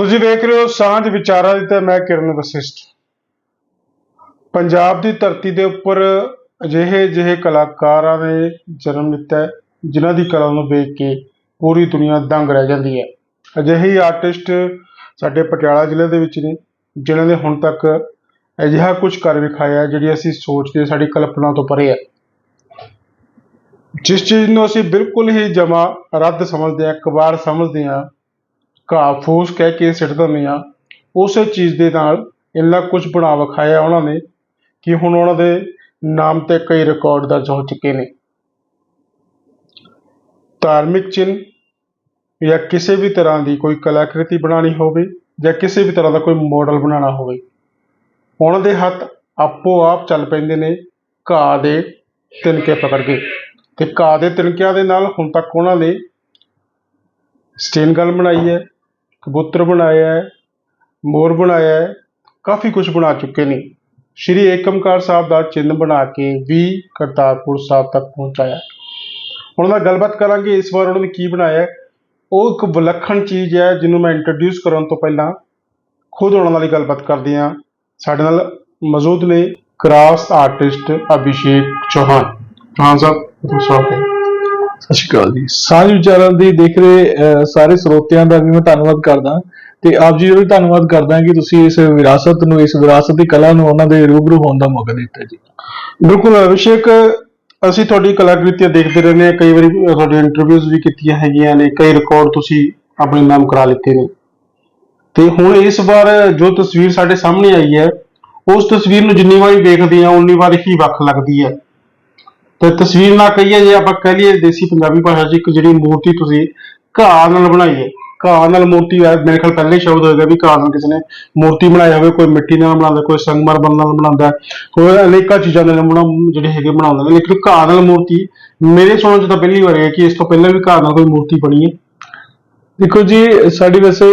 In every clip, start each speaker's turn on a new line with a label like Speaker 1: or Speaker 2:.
Speaker 1: ਤੁਸੀਂ ਵੇਖ ਰਹੇ ਹੋ ਸਾਂਝ ਵਿਚਾਰਾਂ ਦੀ ਤੇ ਮੈਂ ਕਿਰਨ ਵਸਿਸ਼ਟ। ਪੰਜਾਬ ਦੀ ਧਰਤੀ ਦੇ ਉੱਪਰ ਅਜਿਹੇ ਅਜਿਹੇ ਕਲਾਕਾਰਾਂ ਨੇ ਜਨਮ ਲਿੱਤਾ ਹੈ, ਜਿਨ੍ਹਾਂ ਦੀ ਕਲਾ ਨੂੰ ਵੇਖ ਕੇ ਪੂਰੀ ਦੁਨੀਆ ਦੰਗ ਰਹਿ ਜਾਂਦੀ ਹੈ। ਅਜਿਹੇ ਆਰਟਿਸਟ ਸਾਡੇ ਪਟਿਆਲਾ ਜ਼ਿਲ੍ਹੇ ਦੇ ਵਿੱਚ ਨੇ ਜਿਨ੍ਹਾਂ ਨੇ ਹੁਣ ਤੱਕ ਅਜਿਹਾ ਕੁਝ ਕਰ ਵਿਖਾਇਆ ਜਿਹੜੀ ਅਸੀਂ ਸੋਚਦੇ ਸਾਡੀ ਕਲਪਨਾ ਤੋਂ ਪਰੇ ਹੈ। ਜਿਸ ਚੀਜ਼ ਨੂੰ ਅਸੀਂ ਬਿਲਕੁਲ ਹੀ ਜਮਾ ਰੱਦ ਸਮਝਦੇ ਹਾਂ ਕਬਾੜ ਸਮਝਦੇ ਹਾਂ ਘਾਹ ਫੂਸ ਕਹਿ ਕੇ ਸਿੱਟ ਦਿੰਦੇ ਹਾਂ ਉਸੇ ਚੀਜ਼ ਦੇ ਨਾਲ ਇੰਨਾ ਕੁਝ ਬਣਾ ਵਿਖਾਇਆ ਉਹਨਾਂ ਨੇ ਕਿ ਹੁਣ ਉਹਨਾਂ ਦੇ ਨਾਮ ਤੇ ਕਈ ਰਿਕਾਰਡ ਦਰਜ ਹੋ ਚੁੱਕੇ ਨੇ। ਧਾਰਮਿਕ ਚਿੰਨ੍ਹ ਜਾਂ ਕਿਸੇ ਵੀ ਤਰ੍ਹਾਂ ਦੀ ਕੋਈ ਕਲਾਕ੍ਰਿਤੀ ਬਣਾਉਣੀ ਹੋਵੇ ਜਾਂ ਕਿਸੇ ਵੀ ਤਰ੍ਹਾਂ ਦਾ ਕੋਈ ਮਾਡਲ ਬਣਾਉਣਾ ਹੋਵੇ, ਉਹਨਾਂ ਦੇ ਹੱਥ ਆਪੋ ਆਪ ਚੱਲ ਪੈਂਦੇ ਨੇ ਘਾਹ ਦੇ ਤਿਨਕੇ ਪਕੜ ਕੇ। ਤੇ ਘਾਹ ਦੇ ਤਿਨਕਿਆਂ ਦੇ ਨਾਲ ਹੁਣ ਤੱਕ ਉਹਨਾਂ ਨੇ ਸਟੇਨ ਗਨ ਬਣਾਈ ਹੈ ਕਬੂਤਰ ਬਣਾਇਆ ਹੈ, ਮੋਰ ਬਣਾਇਆ ਹੈ, ਕਾਫੀ ਕੁਝ ਬਣਾ ਚੁੱਕੇ ਨੇ। ਸ਼੍ਰੀ ਏਕਮਕਾਰ ਸਾਹਿਬ ਦਾ ਚਿੰਨ੍ਹ ਬਣਾ ਕੇ ਵੀ ਕਰਤਾਰਪੁਰ ਸਾਹਿਬ ਤੱਕ ਪਹੁੰਚਾਇਆ ਹੁਣ ਮੈਂ ਗੱਲਬਾਤ ਕਰਾਂਗੇ ਇਸ ਵਾਰ ਉਹਨਾਂ ਨੇ ਕੀ ਬਣਾਇਆ ਉਹ ਇੱਕ ਵਿਲੱਖਣ ਚੀਜ਼ ਹੈ ਜਿਹਨੂੰ ਮੈਂ ਇੰਟਰੋਡਿਊਸ ਕਰਨ ਤੋਂ ਪਹਿਲਾਂ ਖੁਦ ਉਹਨਾਂ ਨਾਲ ਹੀ ਗੱਲਬਾਤ ਕਰਦੇ ਹਾਂ। ਸਾਡੇ ਨਾਲ ਮੌਜੂਦ ਨੇ ਕਰਾਸ ਆਰਟਿਸਟ ਅਭਿਸ਼ੇਕ ਚੌਹਾਨ। ਚੌਹਾਨ ਸਾਹਿਬ, ਤੁਹਾਡਾ ਸਵਾਗਤ ਹੈ।
Speaker 2: ਸਤਿ ਸ਼੍ਰੀ ਅਕਾਲ ਜੀ। ਸਾਂਝ ਵਿਚਾਰਾਂ ਦੀ ਦੇਖ ਰਹੇ ਸਾਰੇ ਸਰੋਤਿਆਂ ਦਾ ਵੀ ਮੈਂ ਧੰਨਵਾਦ ਕਰਦਾ। ਤੇ ਆਪ ਜੀ ਦਾ ਵੀ ਧੰਨਵਾਦ ਕਰਦਾ ਕਿ ਤੁਸੀਂ ਇਸ ਵਿਰਾਸਤ ਨੂੰ ਇਸ ਵਿਰਾਸਤ ਦੀ ਕਲਾ ਨੂੰ ਉਹਨਾਂ ਦੇ ਰੂਬਰੂ ਹੋਣ ਦਾ ਮੌਕਾ ਦਿੱਤਾ ਜੀ।
Speaker 1: ਬਿਲਕੁਲ ਅਭਿਸ਼ੇਕ ਅਸੀਂ ਤੁਹਾਡੀ ਕਲਾਕ੍ਰਿਤੀਆਂ ਦੇਖਦੇ ਰਹਿੰਦੇ ਹਾਂ। ਕਈ ਵਾਰੀ ਤੁਹਾਡੀ ਇੰਟਰਵਿਊਜ਼ ਵੀ ਕੀਤੀਆਂ ਹੈਗੀਆਂ ਨੇ। ਕਈ ਰਿਕਾਰਡ ਤੁਸੀਂ ਆਪਣੇ ਨਾਮ ਕਰਾ ਲਿੱਤੇ ਨੇ। ਤੇ ਹੁਣ ਇਸ ਵਾਰ ਜੋ ਤਸਵੀਰ ਸਾਡੇ ਸਾਹਮਣੇ ਆਈ ਹੈ ਉਸ ਤਸਵੀਰ ਨੂੰ ਜਿੰਨੀ ਵਾਰੀ ਦੇਖਦੇ ਹਾਂ ਉਨੀ ਵਾਰ ਹੀ ਵੱਖ ਲੱਗਦੀ ਹੈ। ਤੇ ਤਸਵੀਰ ਨਾ ਕਹੀਏ ਜੇ ਆਪਾਂ ਕਹਿ ਲਈਏ ਦੇਸੀ ਪੰਜਾਬੀ ਭਾਸ਼ਾ 'ਚ ਇੱਕ ਜਿਹੜੀ ਮੂਰਤੀ ਤੁਸੀਂ ਘਾਹ ਨਾਲ ਬਣਾਈਏ ਘਾਹ ਨਾਲ ਮੂਰਤੀ ਹੈ, ਮੇਰੇ ਖਿਆਲ ਪਹਿਲੇ ਹੀ ਸ਼ਬਦ ਹੋਏਗਾ ਵੀ ਘਾਹ ਨਾਲ ਕਿਸੇ ਨੇ ਮੂਰਤੀ ਬਣਾਈ ਹੋਵੇ, ਕੋਈ ਮਿੱਟੀ ਨਾਲ ਬਣਾਉਂਦਾ, ਕੋਈ ਸੰਗਮਰਮਰ ਨਾਲ ਬਣਾਉਂਦਾ ਕੋਈ ਅਨੇਕਾਂ ਚੀਜ਼ਾਂ ਨਾਲ ਬਣਾ, ਜਿਹੜੇ ਹੈਗੇ ਬਣਾਉਂਦੇ। ਨੇ ਲੇਕਿਨ ਘਾਹ ਨਾਲ ਮੂਰਤੀ ਮੇਰੇ ਸੁਣਨ 'ਚ ਤਾਂ ਪਹਿਲੀ ਵਾਰ ਹੈ ਕਿ ਇਸ ਤੋਂ ਪਹਿਲਾਂ ਵੀ ਘਾਹ ਨਾਲ ਕੋਈ ਮੂਰਤੀ ਬਣੀ ਹੈ।
Speaker 2: ਦੇਖੋ ਜੀ, ਸਾਡੀ ਵੈਸੇ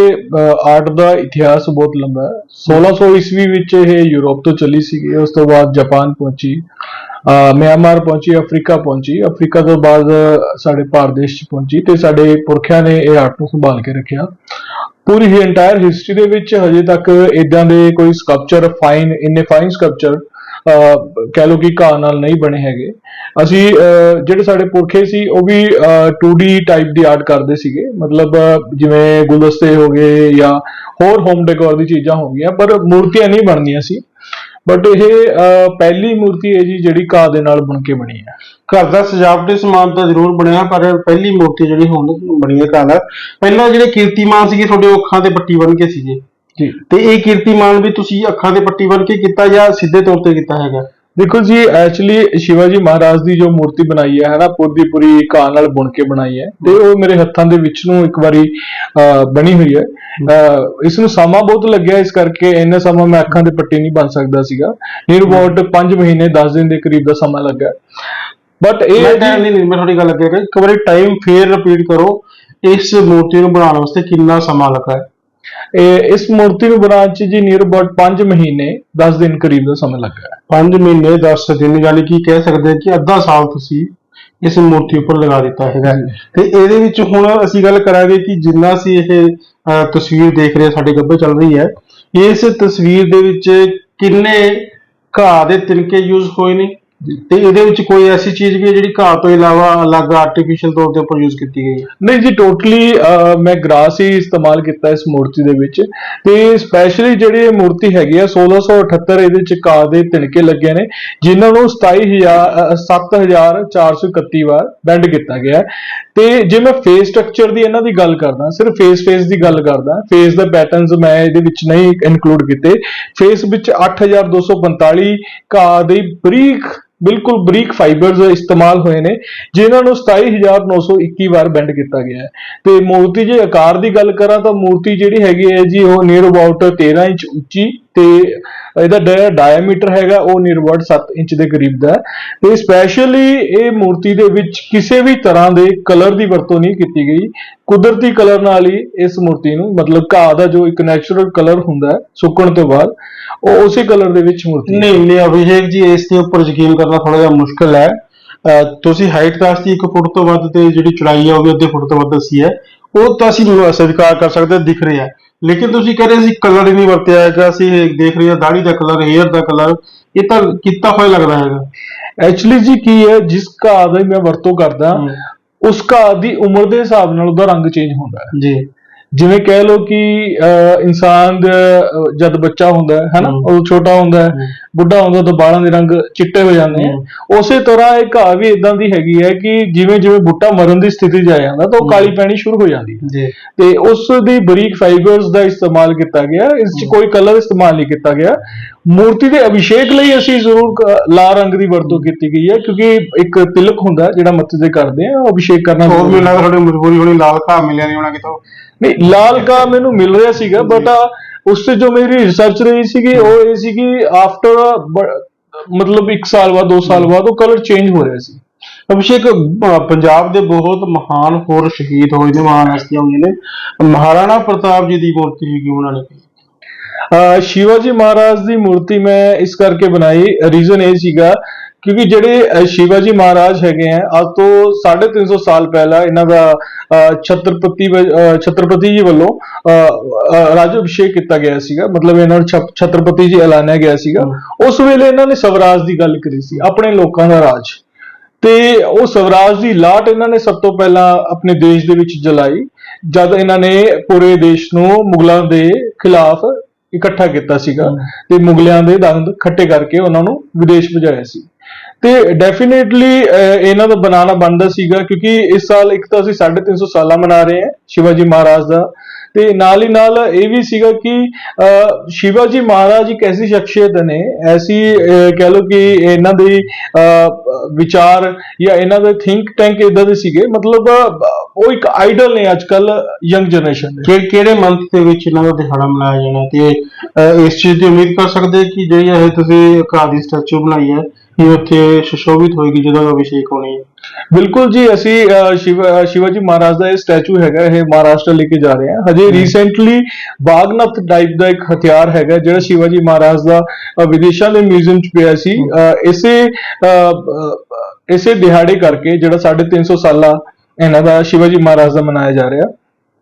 Speaker 2: ਆਰਟ ਦਾ ਇਤਿਹਾਸ ਬਹੁਤ ਲੰਬਾ ਹੈ। 1600 ਈਸਵੀ ਵਿੱਚ ਇਹ ਯੂਰਪ ਤੋਂ ਚੱਲੀ ਸੀਗੀ, ਉਸ ਤੋਂ ਬਾਅਦ ਜਾਪਾਨ ਪਹੁੰਚੀ, ਅਹ, ਮਿਆਂਮਾਰ ਪਹੁੰਚੀ, ਅਫਰੀਕਾ ਪਹੁੰਚੀ। ਅਫਰੀਕਾ ਤੋਂ ਬਾਅਦ ਸਾਡੇ ਭਾਰਤ ਦੇਸ਼ 'ਚ ਪਹੁੰਚੀ ਤੇ ਸਾਡੇ ਪੁਰਖਿਆਂ ਨੇ ਇਹ ਆਰਟ ਨੂੰ ਸੰਭਾਲ ਕੇ ਰੱਖਿਆ। ਪੂਰੀ ਹੀ ਇੰਟਾਇਰ ਹਿਸਟਰੀ ਦੇ ਵਿੱਚ ਹਜੇ ਤੱਕ ਇਦਾਂ ਦੇ ਕੋਈ ਸਕਲਪਚਰ ਫਾਈਨ ਇੰਨੇ ਫਾਈਨ ਸਕਲਪਚਰ ਕਹਿ ਲਓ ਕਿ ਘਾਹ ਨਾਲ ਨਹੀਂ ਬਣੇ ਹੈਗੇ। ਅਸੀਂ ਅਹ, ਜਿਹੜੇ ਸਾਡੇ ਪੁਰਖੇ ਸੀ ਉਹ ਵੀ ਅਹ, 2D ਟਾਈਪ ਦੀ ਆਰਟ ਕਰਦੇ ਸੀਗੇ। ਮਤਲਬ ਜਿਵੇਂ ਗੁਲਦਸਤੇ ਹੋ ਗਏ ਜਾਂ ਹੋਰ ਹੋਮ ਡੈਕੋਰ ਦੀ ਚੀਜ਼ਾਂ ਹੋ ਗਈਆਂ ਪਰ ਮੂਰਤੀਆਂ ਨਹੀਂ ਬਣਦੀਆਂ ਸੀ। ਬਟ ਇਹ ਅਹ, ਪਹਿਲੀ ਮੂਰਤੀ ਹੈ ਜੀ ਜਿਹੜੀ ਘਾਹ ਦੇ ਨਾਲ ਬਣ ਕੇ ਬਣੀ ਹੈ।
Speaker 1: ਘਰ ਦਾ ਸਜਾਵਟੀ ਸਮਾਨ ਤਾਂ ਜ਼ਰੂਰ ਬਣਿਆ ਪਰ ਪਹਿਲੀ ਮੂਰਤੀ ਜਿਹੜੀ ਹੁਣ ਬਣੀ ਹੈ ਘਰ ਦਾ ਪਹਿਲਾਂ ਜਿਹੜੇ ਕੀਰਤੀਮਾਨ ਸੀਗੇ ਤੁਹਾਡੇ ਉਹ ਅੱਖਾਂ ਤੇ ਪੱਟੀ ਬੰਨ ਕੇ ਸੀਗੇ।
Speaker 2: ਜੀ।
Speaker 1: ਤੇ ਇਹ ਕੀਰਤੀਮਾਨ ਵੀ ਤੁਸੀਂ ਅੱਖਾਂ ਤੇ ਪੱਟੀ ਬੰਨ ਕੇ ਕੀਤਾ ਜਾਂ ਸਿੱਧੇ ਤੌਰ ਤੇ ਕੀਤਾ ਹੈਗਾ?
Speaker 2: ਦੇਖੋ ਜੀ ਐਕਚੁਅਲੀ ਸ਼ਿਵਾਜੀ ਮਹਾਰਾਜ ਦੀ ਜੋ ਮੂਰਤੀ ਬਣਾਈ ਹੈ ਹਨਾ ਪੂਰੀ ਪੂਰੀ ਘਾਹ ਨਾਲ ਬੁਣ ਕੇ ਬਣਾਈ ਹੈ ਤੇ ਉਹ ਮੇਰੇ ਹੱਥਾਂ ਦੇ ਵਿੱਚ ਨੂੰ ਇੱਕ ਵਾਰੀ ਬਣੀ ਹੋਈ ਹੈ। ਇਸ ਨੂੰ ਸਮਾਂ ਬਹੁਤ ਲੱਗਿਆ ਇਸ ਕਰਕੇ ਇੰਨਾ ਸਮਾਂ ਮੈਂ ਅੱਖਾਂ ਦੇ ਪੱਟੀ ਨਹੀਂ ਬਣ ਸਕਦਾ ਸੀਗਾ। ਨੀਅਰ ਅਬਾਊਟ 5 ਮਹੀਨੇ 10 ਦਿਨ ਦੇ ਕਰੀਬ ਦਾ ਸਮਾਂ ਲੱਗਾ ਬਟ ਇਹ
Speaker 1: ਮੈਂ
Speaker 2: ਹੈ
Speaker 1: time
Speaker 2: ਜੀ
Speaker 1: ਨਹੀਂ ਮੈਂ ਤੁਹਾਡੀ ਗੱਲ ਅੱਗੇ ਕਰੀ ਇੱਕ ਵਾਰੀ ਟਾਈਮ ਫੇਰ ਰਿਪੀਟ ਕਰੋ ਇਸ ਮੂਰਤੀ ਨੂੰ ਬਣਾਉਣ ਵਾਸਤੇ ਕਿੰਨਾ ਸਮਾਂ ਲੱਗਾ
Speaker 2: ਇਸ ਮੂਰਤੀ ਨੂੰ ਬਣਾਉਣ 'ਚ ਜੀ ਨੀਅਰ ਅਬਾਊਟ 5 ਮਹੀਨੇ 10 ਦਿਨ ਕਰੀਬ ਦਾ ਸਮਾਂ ਲੱਗਾ ਹੈ।
Speaker 1: 5 ਮਹੀਨੇ 10 ਦਿਨ ਯਾਨੀ ਕਿ ਕਹਿ ਸਕਦੇ ਹਾਂ ਕਿ ਅੱਧਾ ਸਾਲ ਤੁਸੀਂ ਇਸ ਮੂਰਤੀ ਉੱਪਰ ਲਗਾ ਦਿੱਤਾ ਹੈਗਾ। ਤੇ ਇਹਦੇ ਵਿੱਚ ਹੁਣ ਅਸੀਂ ਗੱਲ ਕਰਾਂਗੇ ਕਿ ਜਿੰਨਾ ਅਸੀਂ ਇਹ ਤਸਵੀਰ ਦੇਖ ਰਹੇ ਸਾਡੇ ਗੱਭੇ ਚੱਲ ਰਹੀ ਹੈ ਇਸ ਤਸਵੀਰ ਦੇ ਵਿੱਚ ਕਿੰਨੇ ਘਾਹ ਦੇ ਤਿਨਕੇ ਯੂਜ਼ ਹੋਏ ਨੇ ਤੇ ਇਹਦੇ ਵਿੱਚ ਕੋਈ ਐਸੀ ਚੀਜ਼ ਵੀ ਹੈ ਜਿਹੜੀ ਘਾਹ ਤੋਂ ਇਲਾਵਾ ਅਲੱਗ ਆਰਟੀਫੀਸ਼ੀਅਲ ਤੌਰ ਤੇ ਉੱਪਰ ਯੂਜ਼ ਕੀਤੀ ਗਈ ਹੈ?
Speaker 2: ਨਹੀਂ ਜੀ ਟੋਟਲੀ ਮੈਂ ਗ੍ਰਾਸ ਹੀ ਇਸਤੇਮਾਲ ਕੀਤਾ ਇਸ ਮੂਰਤੀ ਦੇ ਵਿੱਚ। ਤੇ ਸਪੈਸ਼ਲੀ ਜਿਹੜੀ ਇਹ ਮੂਰਤੀ ਹੈਗੀ ਆ 1678 ਇਹਦੇ ਚ ਘਾਹ ਦੇ ਤਿਣਕੇ ਲੱਗੇ ਨੇ ਜਿਨ੍ਹਾਂ ਨੂੰ 27000 ਅਹ, 7431 ਵਾਰ ਬੈਂਡ ਕੀਤਾ ਗਿਆ ਤੇ ਜੇ ਮੈਂ ਫੇਸ ਸਟਰਕਚਰ ਦੀ ਇਹਨਾਂ ਦੀ ਗੱਲ ਕਰਦਾ ਸਿਰਫ ਫੇਸ ਫੇਸ ਦੀ ਗੱਲ ਕਰਦਾ ਫੇਸ ਦੇ ਪੈਟਰਨਸ ਮੈਂ ਇਹਦੇ ਵਿੱਚ ਨਹੀਂ ਇਨਕਲੂਡ ਕੀਤੇ। ਫੇਸ ਵਿੱਚ 8245 ਘਾਹ ਦੇ ਬਰੀਕ ਬਿਲਕੁਲ ਬਰੀਕ ਫਾਈਬਰਸ ਇਸਤੇਮਾਲ ਹੋਏ ਨੇ, ਜਿਨ੍ਹਾਂ ਨੂੰ 27921 ਵਾਰ ਬੈਂਡ ਕੀਤਾ ਗਿਆ ਹੈ। ਤੇ ਮੂਰਤੀ ਜੇ ਆਕਾਰ ਦੀ ਗੱਲ ਕਰਾਂ ਤਾਂ ਮੂਰਤੀ ਜਿਹੜੀ ਹੈਗੀ ਹੈ ਜੀ, ਉਹ ਨੀਅਰ ਅਬਾਊਟ 13 ਇੰਚ ਉੱਚੀ ਤੇ ਇਹਦਾ ਜਿਹੜਾ ਡਾਇਆਮੀਟਰ ਹੈਗਾ, ਉਹ ਨੀਅਰ 7 ਇੰਚ ਦੇ ਕਰੀਬ ਦਾ ਤੇ ਸਪੈਸ਼ਲੀ ਇਹ ਮੂਰਤੀ ਦੇ ਵਿੱਚ ਕਿਸੇ ਵੀ ਤਰ੍ਹਾਂ ਦੇ ਕਲਰ ਦੀ ਵਰਤੋਂ ਨਹੀਂ ਕੀਤੀ ਗਈ। ਕੁਦਰਤੀ ਕਲਰ ਨਾਲ ਹੀ ਇਸ ਮੂਰਤੀ ਨੂੰ, ਮਤਲਬ ਘਾਹ ਦਾ ਜੋ ਇੱਕ ਨੈਚੁਰਲ ਕਲਰ ਹੁੰਦਾ ਹੈ, ਸੁੱਕਣ ਤੋਂ ਬਾਅਦ, ਉਹ ਉਸੇ ਕਲਰ ਦੇ ਵਿੱਚ ਮੂਰਤੀ
Speaker 1: ਨਹੀਂ ਨਹੀਂ, ਅਭਿਸ਼ੇਕ ਜੀ, ਇਸ ਦੇ ਉੱਪਰ ਯਕੀਨ ਕਰਨਾ ਥੋੜਾ ਜਿਹਾ ਮੁਸ਼ਕਲ ਹੈ। ਅਹ ਤੁਸੀਂ ਹਾਈਟ ਦੱਸਤੀ 1 ਫੁੱਟ ਤੋਂ ਵੱਧ ਤੇ ਜਿਹੜੀ ਚੌੜਾਈ ਹੈ ਉਹ ਵੀ ਅੱਧੇ ਫੁੱਟ ਤੋਂ ਵੱਧ ਦੱਸੀ ਹੈ। ਉਹ ਤਾਂ ਅਸੀਂ ਸਵੀਕਾਰ ਕਰ ਸਕਦੇ ਹਾਂ, ਦਿਖ ਰਿਹਾ ਲੇਕਿਨ ਤੁਸੀਂ ਕਹ ਰਹੇ ਸੀ ਕਲਰ ਹੀ ਨਹੀਂ ਵਰਤਿਆ ਹੈਗਾ ਅਸੀਂ ਦੇਖ ਰਹੇ ਹਾਂ ਦਾੜੀ ਦਾ ਕਲਰ ਹੇਅਰ ਦਾ ਕਲਰ ਇਹ ਤਾਂ ਕੀਤਾ ਹੋਇਆ ਲੱਗਦਾ ਹੈਗਾ।
Speaker 2: ਐਕਚੁਅਲੀ ਜੀ ਕੀ ਹੈ ਜਿਸ ਘਾਹ ਦੀ ਮੈਂ ਵਰਤੋਂ ਕਰਦਾ। ਉਸ ਘਾਹ ਦੀ ਉਮਰ ਦੇ ਹਿਸਾਬ ਨਾਲ ਉਹਦਾ ਰੰਗ ਚੇਂਜ ਹੁੰਦਾ ਹੈ।
Speaker 1: ਜੀ।
Speaker 2: ਜਿਵੇਂ ਕਹਿ ਲਓ ਕਿ ਅਹ, ਇਨਸਾਨ ਜਦ ਬੱਚਾ ਹੁੰਦਾ ਹੈ ਹੈਨਾ। ਉਹ ਛੋਟਾ ਹੁੰਦਾ ਹੈ। ਬੁੱਢਾ ਹੁੰਦਾ ਤਾਂ ਬਾਲਾਂ ਦੇ ਰੰਗ ਚਿੱਟੇ ਹੋ ਜਾਂਦੇ ਆ ਉਸੇ ਤਰ੍ਹਾਂ ਇਹ ਘਾਹ ਵੀ ਇਦਾਂ ਦੀ ਹੈਗੀ ਹੈ ਕਿ ਜਿਵੇਂ ਜਿਵੇਂ ਬੁੱਢਾ ਮਰਨ ਦੀ ਸਥਿਤੀ 'ਚ ਆ ਜਾਂਦਾ ਤਾਂ ਉਹ। ਕਾਲੀ ਪੈਣੀ ਸ਼ੁਰੂ ਹੋ ਜਾਂਦੀ ਹੈ
Speaker 1: ਜੀ
Speaker 2: ਤੇ ਉਸ ਦੀ ਬਰੀਕ ਫਾਈਬਰਸ ਦਾ ਇਸਤੇਮਾਲ ਕੀਤਾ ਗਿਆ ਇਸ 'ਚ ਕੋਈ ਕਲਰ ਇਸਤੇਮਾਲ ਨਹੀਂ ਕੀਤਾ ਗਿਆ ਮੂਰਤੀ ਦੇ ਅਭਿਸ਼ੇਕ ਲਈ ਅਸੀਂ ਜ਼ਰੂਰ ਲਾਲ ਰੰਗ ਦੀ ਵਰਤੋਂ ਕੀਤੀ ਗਈ ਹੈ ਕਿਉਂਕਿ ਇੱਕ ਤਿਲਕ ਹੁੰਦਾ ਜਿਹੜਾ ਮੱਥੇ ਤੇ ਕਰਦੇ ਆ ਉਹ ਅਭਿਸ਼ੇਕ ਕਰਨਾ
Speaker 1: ਹੋਰ ਮੈਨੂੰ। ਲੱਗਦਾ ਤੁਹਾਡੀ ਮਜਬੂਰੀ ਹੋਣੀ ਲਾਲ ਘਾਹ ਮਿਲਿਆ ਨਹੀਂ ਹੋਣਾ ਕਿਤੋਂ
Speaker 2: ਨਹੀਂ ਲਾਲ ਕਾ ਮੈਨੂੰ ਮਿਲ ਰਿਹਾ ਸੀਗਾ ਬਟ ਉਸ ਤੇ ਜੋ ਮੇਰੀ ਰਿਸਰਚ ਰਹੀ ਸੀਗੀ ਉਹ ਇਹ ਸੀ ਕਿ ਆਫਟਰ ਮਤਲਬ 1 ਸਾਲ ਬਾਅਦ 2 ਸਾਲ ਬਾਅਦ ਉਹ ਕਲਰ ਚੇਂਜ ਹੋ ਰਿਹਾ ਸੀ।
Speaker 1: ਅਭਿਸ਼ੇਕ ਪੰਜਾਬ ਦੇ ਬਹੁਤ ਮਹਾਨ ਹੋਰ ਸ਼ਹੀਦ ਹੋਏ ਨੇ ਮਹਾਨ ਹਸਤੀਆਂ ਹੋਈਆਂ ਨੇ। ਮਹਾਰਾਣਾ ਪ੍ਰਤਾਪ ਜੀ ਦੀ ਮੂਰਤੀ ਸੀਗੀ ਉਹਨਾਂ ਨੇ।
Speaker 2: ਅਹ ਸ਼ਿਵਾਜੀ ਮਹਾਰਾਜ ਦੀ ਮੂਰਤੀ ਮੈਂ ਇਸ ਕਰਕੇ ਬਣਾਈ। ਰੀਜ਼ਨ ਇਹ ਸੀਗਾ ਕਿਉਂਕਿ ਜਿਹੜੇ ਸ਼ਿਵਾਜੀ ਮਹਾਰਾਜ ਹੈਗੇ ਆ ਅੱਜ ਤੋਂ 350 ਸਾਲ ਪਹਿਲਾਂ ਇਹਨਾਂ ਦਾ ਛਤਰਪਤੀ ਛਤਰਪਤੀ ਜੀ ਵੱਲੋਂ ਰਾਜ ਅਭਿਸ਼ੇਕ ਕੀਤਾ ਗਿਆ ਸੀਗਾ। ਮਤਲਬ ਇਹਨਾਂ ਨੂੰ ਛਤਰਪਤੀ ਜੀ ਐਲਾਨਿਆ ਗਿਆ ਸੀਗਾ। ਉਸ ਵੇਲੇ ਇਹਨਾਂ ਨੇ ਸਵਰਾਜ ਦੀ ਗੱਲ ਕਰੀ ਸੀ ਆਪਣੇ ਲੋਕਾਂ ਦਾ ਰਾਜ। ਤੇ ਉਹ ਸਵਰਾਜ ਦੀ ਲਾਟ ਇਹਨਾਂ ਨੇ ਸਭ ਤੋਂ ਪਹਿਲਾਂ ਆਪਣੇ ਦੇਸ਼ ਦੇ ਵਿੱਚ ਜਲਾਈ। ਜਦ ਇਹਨਾਂ ਨੇ ਪੂਰੇ ਦੇਸ਼ ਨੂੰ ਮੁਗਲਾਂ ਦੇ ਖਿਲਾਫ ਇਕੱਠਾ ਕੀਤਾ ਸੀਗਾ ਤੇ ਮੁਗਲਿਆਂ ਦੇ ਦੰਦ ਖੱਟੇ ਕਰਕੇ ਉਹਨਾਂ ਨੂੰ ਵਿਦੇਸ਼ ਭਜਾਇਆ ਸੀ। ਤੇ ਡੈਫੀਨੇਟਲੀ ਇਹਨਾਂ ਦਾ ਬਣਾਉਣਾ ਬਣਦਾ ਸੀਗਾ ਕਿਉਂਕਿ ਇਸ ਸਾਲ ਇੱਕ ਤਾਂ ਅਸੀਂ 350 ਸਾਲਾ ਮਨਾ ਰਹੇ ਹਾਂ ਸ਼ਿਵਾਜੀ ਮਹਾਰਾਜ ਦਾ। ਤੇ ਨਾਲ ਹੀ ਨਾਲ ਇਹ ਵੀ ਸੀਗਾ ਕਿ ਅਹ, ਸ਼ਿਵਾਜੀ ਮਹਾਰਾਜ ਇੱਕ ਐਸੀ ਸ਼ਖਸੀਅਤ ਨੇ ਐਸੀ ਕਹਿ ਲਓ ਕਿ ਇਹਨਾਂ ਦੇ ਅਹ, ਵਿਚਾਰ ਜਾਂ ਇਹਨਾਂ ਦੇ ਥਿੰਕ ਟੈਂਕ ਇਦਾਂ ਦੇ ਸੀਗੇ। ਮਤਲਬ ਉਹ ਇੱਕ ਆਈਡਲ ਨੇ ਅੱਜ ਅੱਜਕੱਲ ਯੰਗ ਜਨਰੇਸ਼ਨ ਦੇ।
Speaker 1: ਕਿਹੜੇ ਮੰਥ ਦੇ ਵਿੱਚ ਇਹਨਾਂ ਦਾ ਦਿਹਾੜਾ ਮਨਾਇਆ ਜਾਣਾ ਤੇ ਅਹ, ਇਸ ਚੀਜ਼ ਦੀ ਉਮੀਦ ਕਰ ਸਕਦੇ ਕਿ ਜਿਹੜੀ ਇਹ ਤੁਸੀਂ ਘਾਹ ਦੀ ਸਟੈਚੂ ਬਣਾਈ ਹੈ ਇਹ ਉੱਥੇ ਸੁਸ਼ੋਭਿਤ ਹੋਏਗੀ ਜਦੋਂ ਅਭਿਸ਼ੇਕ ਹੋਣੀ ਹੈ।
Speaker 2: ਬਿਲਕੁਲ ਜੀ ਅਸੀਂ ਸ਼ਿਵਾਜੀ ਮਹਾਰਾਜ ਦਾ ਇਹ ਸਟੈਚੂ ਹੈਗਾ ਇਹ ਮਹਾਰਾਸ਼ਟਰ ਲੈ ਕੇ ਜਾ ਰਹੇ ਹਾਂ। ਹਜੇ ਰੀਸੈਂਟਲੀ ਬਾਗਨਾਥ ਟਾਈਪ ਦਾ ਇੱਕ ਹਥਿਆਰ ਹੈਗਾ ਜਿਹੜਾ ਸ਼ਿਵਾਜੀ ਮਹਾਰਾਜ ਦਾ ਵਿਦੇਸ਼ਾਂ ਦੇ ਮਿਊਜ਼ੀਅਮ 'ਚ ਪਿਆ ਸੀ। ਇਸੇ ਇਸੇ ਦਿਹਾੜੇ ਕਰਕੇ ਜਿਹੜਾ 350 ਸਾਲਾ ਇਹਨਾਂ ਦਾ ਸ਼ਿਵਾਜੀ ਮਹਾਰਾਜ ਦਾ ਮਨਾਇਆ ਜਾ ਰਿਹਾ।